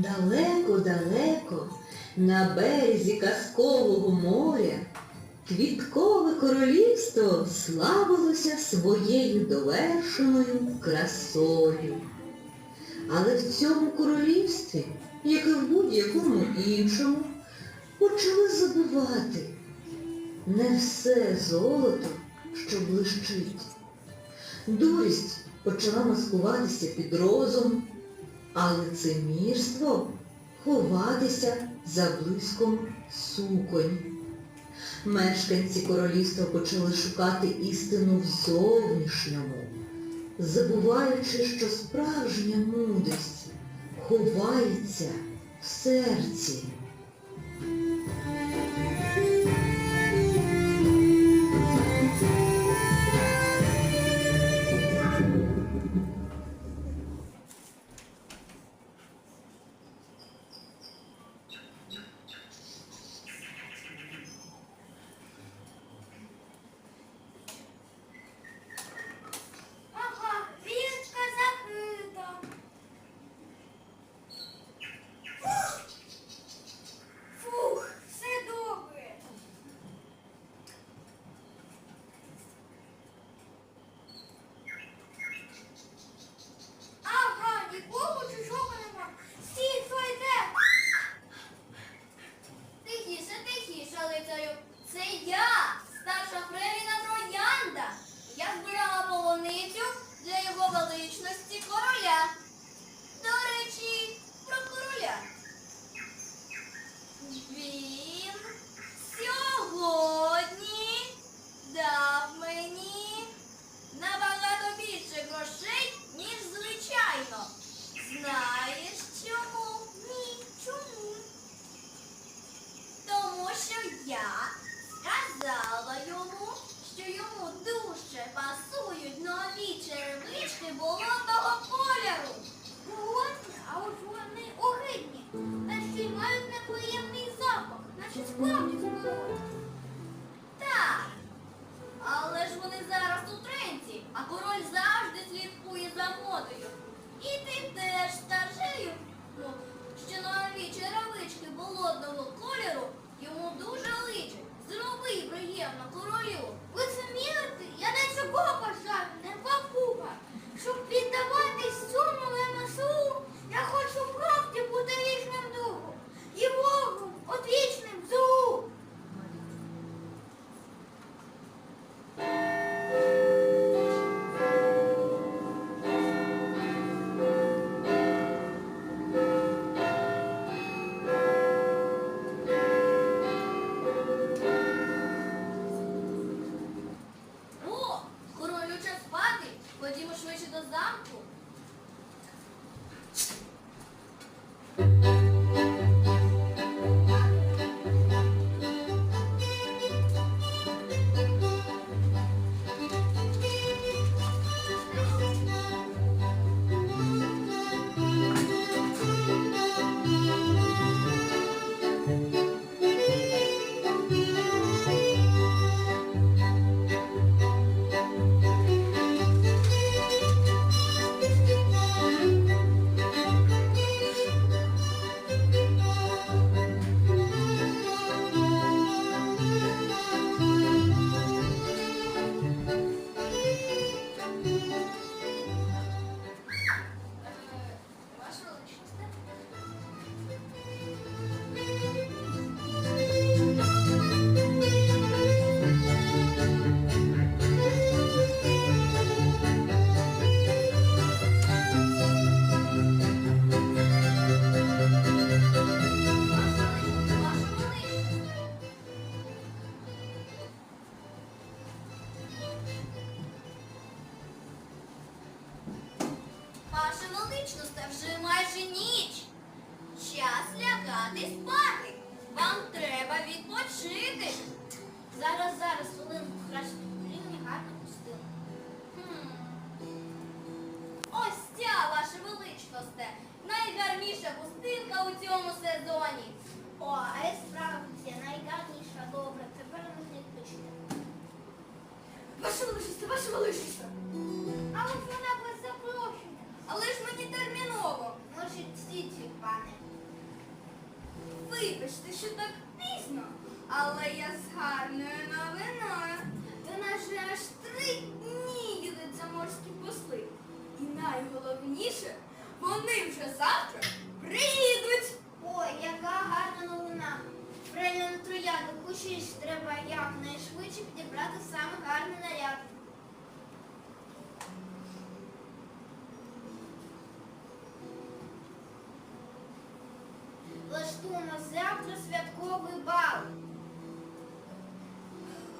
Далеко-далеко на березі казкового моря квіткове королівство славилося своєю довершеною красою. Але в цьому королівстві, як і в будь-якому іншому, почали забувати не все золото, що блищить. Дурість почала маскуватися під розум а лицемірство ховатися за блиском суконь. Мешканці королівства почали шукати істину в зовнішньому, забуваючи, що справжня мудрість ховається в серці. Ваша величність. А вона без запрошення. Але ж мені терміново. Може, стійте, пане. Вибачте, що так пізно. Але я з гарною новиною. До нас же аж три дні їдуть заморські посли. І найголовніше, вони вже завтра приїдуть. Ой, яка гарна новина. Правильно на трояду кучі треба якнайшвидше підібрати саме гарний наряд. Завтра святковий бал.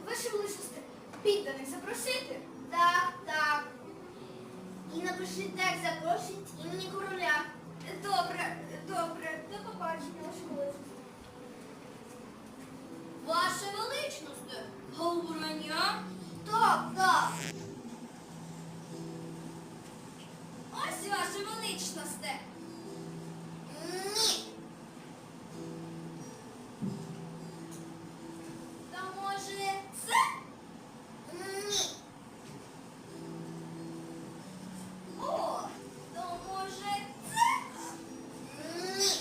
Ваше величність, підданих запросити? Так, так. І напиши так, запрошить імені короля. Добре, добре. До побачення, ваше величність. Ваше величність, говорення? Так, так. Ось ваше величність. Ні. Та може це? Ні. О, то може це? Ні.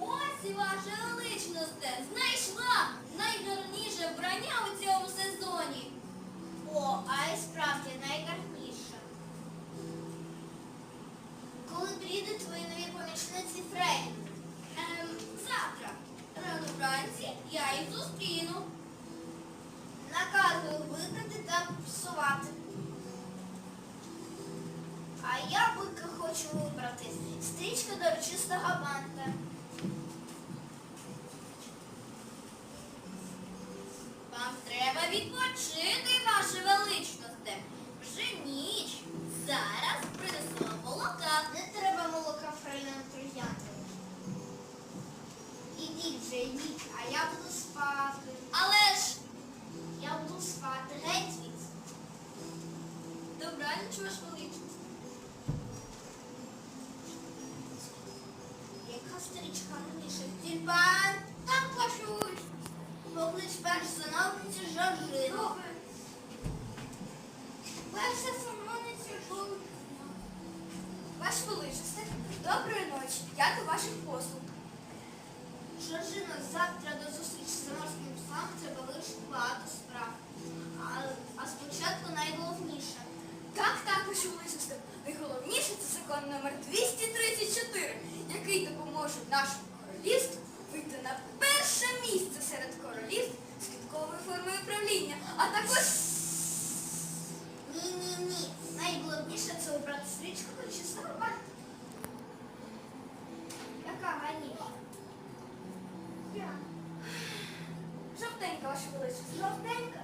Ось і ваша величність, знайшла найгарніше вбрання у цьому сезоні. О, а і справді найгарніше. Коли приїдуть твої нові помічниці Фрей? Ем, завтра. Рано вранці я їх зустріну. Наказую вибрати та псувати. А я бика хочу вибрати. Стрічка до речистого закон номер 234, який допоможе нашому королівству вийти на перше місце серед королівств з квітковою формою правління, а також... Ні, ні, ні. Найголовніше це обрати стрічку до чистого. Яка ганіва? Я. Жовтенька, ваше величність. Жовтенька?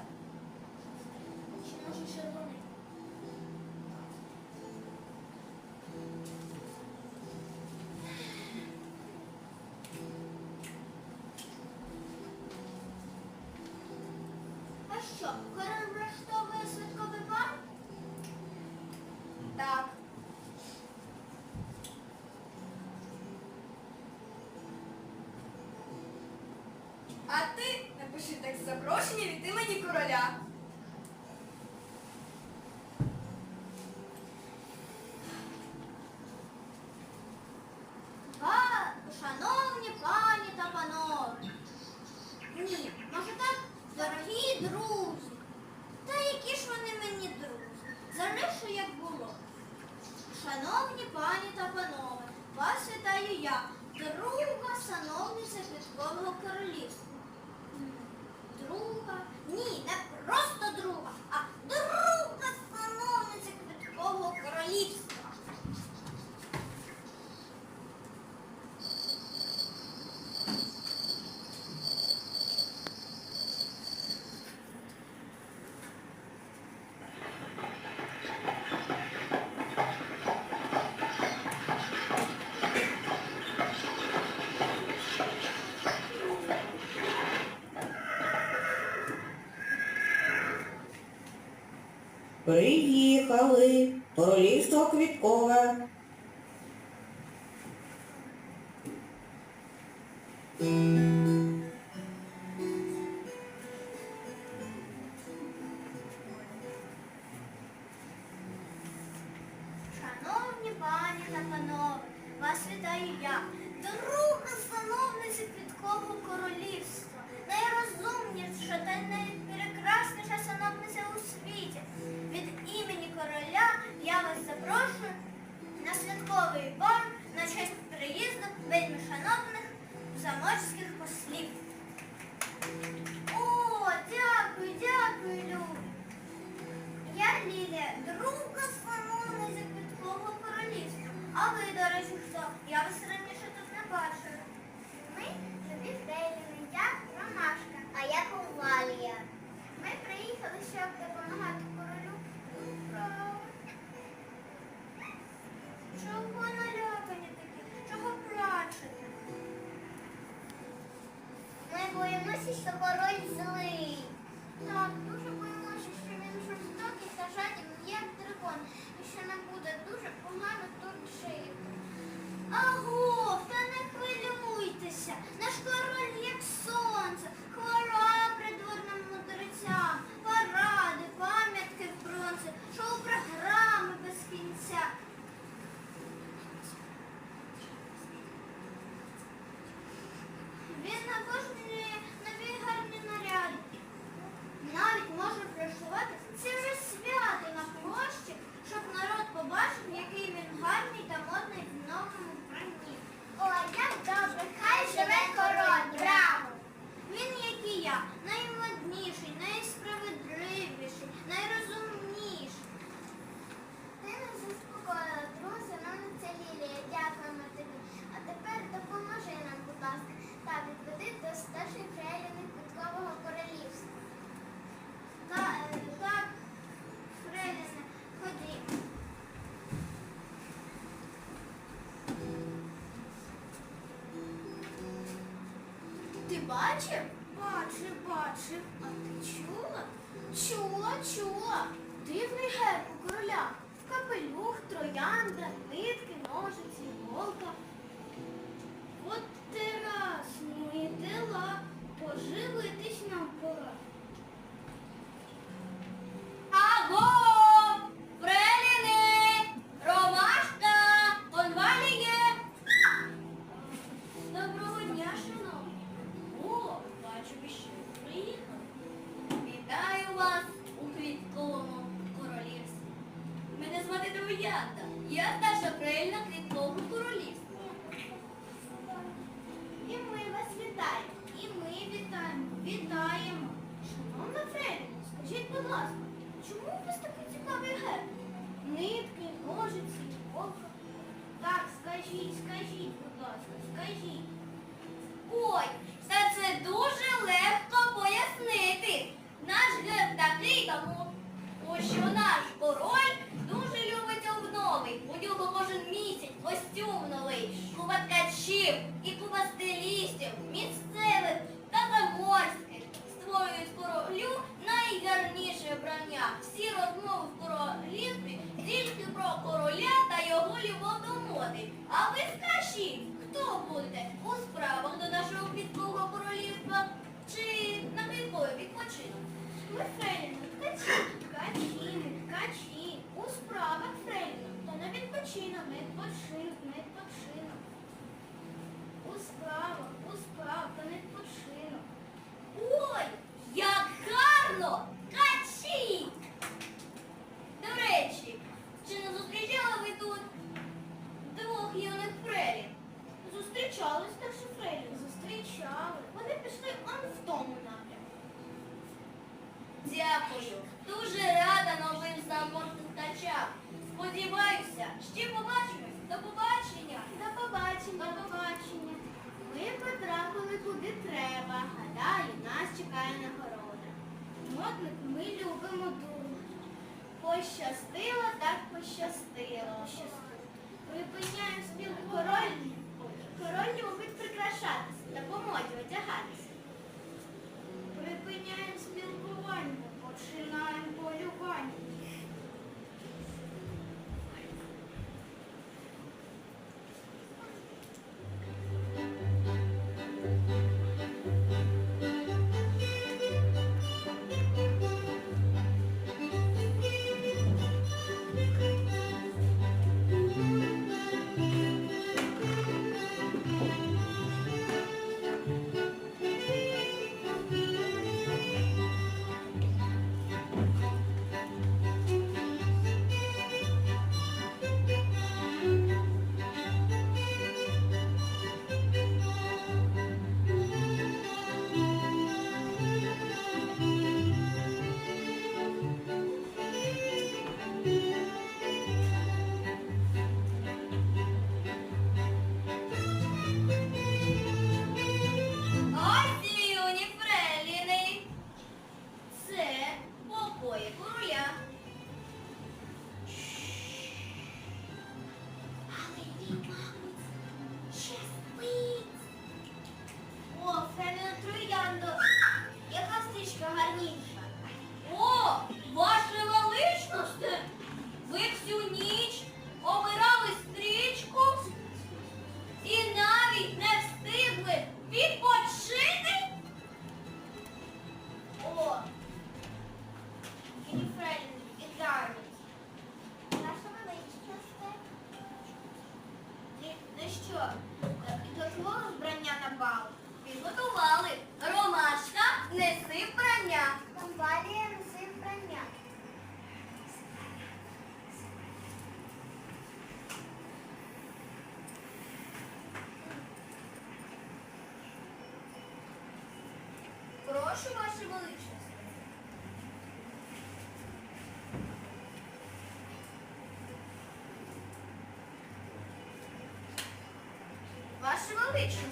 Чи може червоненька? А що, король влаштовує святковий бал? Так. А ти напиши текст запрошення від імені короля. Га, шановні пані та панове. Ні, може так, дорогі друзі. Та які ж вони мені друзі? Залишу, як було. Шановні пані та панове, вас вітаю я, друга сановниця Квіткового королівства. М, Друга? Ні, не просто друга, а друга сановниця Квіткового королівства. Приїхали. Королівство квіткове. Бачив? Бачив, бачив. А ти чула? Чула, чула. Дивний герб у короля. Капелюх, троянда, нитки, ножиці, голка. От ти раз, і дела, поживитись нам пора. Троянда. Я старша фрейліна квіткового королівства. І ми вас вітаємо. І ми вітаємо. Вітаємо. Шановна Фрейліна, скажіть, будь ласка, чому у вас такий цікавий герб? Нитки, ножиці, голка. Так, скажіть, скажіть, будь ласка, скажіть. Ой, та це дуже легко пояснити. Наш герб такий тому, що наш король обнови. У нього кожен місяць костюм новий, купа ткачів і купа стилістів, місцевих та заморських. Створюють королю найгарніше вбрання. Всі розмови в королівстві тільки про короля та його любов моди. А ви скажіть, хто будете у справах до нашого квіткового королівства чи на квітковий відпочинок? Ми фрейліни, ткачі, ткачі, ткачі. У справах фрейліни, то на відпочинок, не відпочинок, не відпочинок. У справах, у справах, то не відпочинок. Ой, як гарно! Ткачі! До речі, чи не зустрічали ви тут двох юних фрелів? Зустрічались старші фрелі, зустрічали. Вони пішли он в тому напрямку. Дякую. Дуже рада новим заморським ткачам. Сподіваюся, ще побачимось. До побачення. До побачення. До побачення. Ми потрапили куди треба. Гадаю, нас чекає нагорода. Модник ми любимо дуже. Пощастило, так пощастило. Припиняємо спілку король. Король любить прикрашатися та по моді одягатися. Припиняємо спілкування, починаємо полювання. they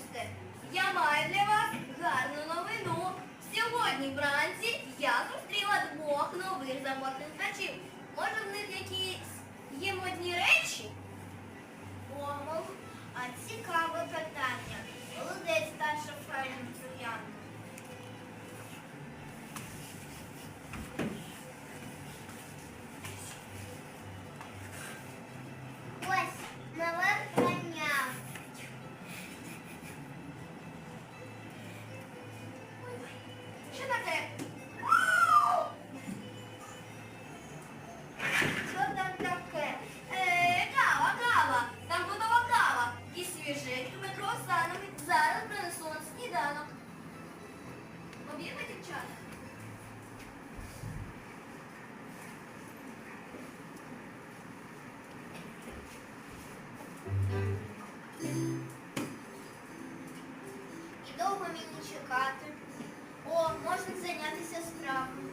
довго мені чекати. О, можна зайнятися справою.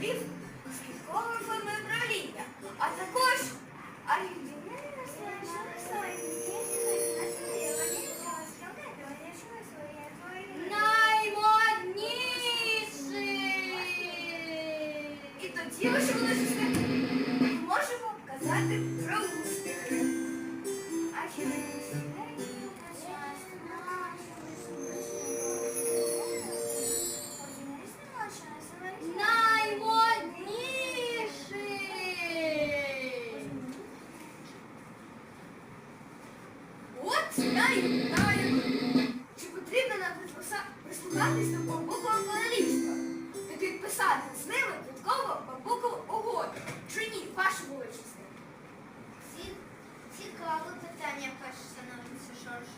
This складатися бамбукове королівство та підписати з ними квіткову бамбукову угоду. Чи ні, ваше величність? Цікаве питання, перше становиться Жорж.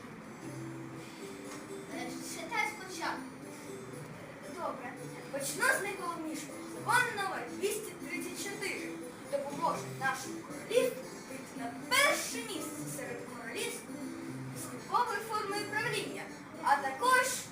Е, читай спочатку. Добре. Почну з найголовнішого. Закон номер 234 допоможе нашому королівству бути на перше місце серед королівств військової форми правління, а також...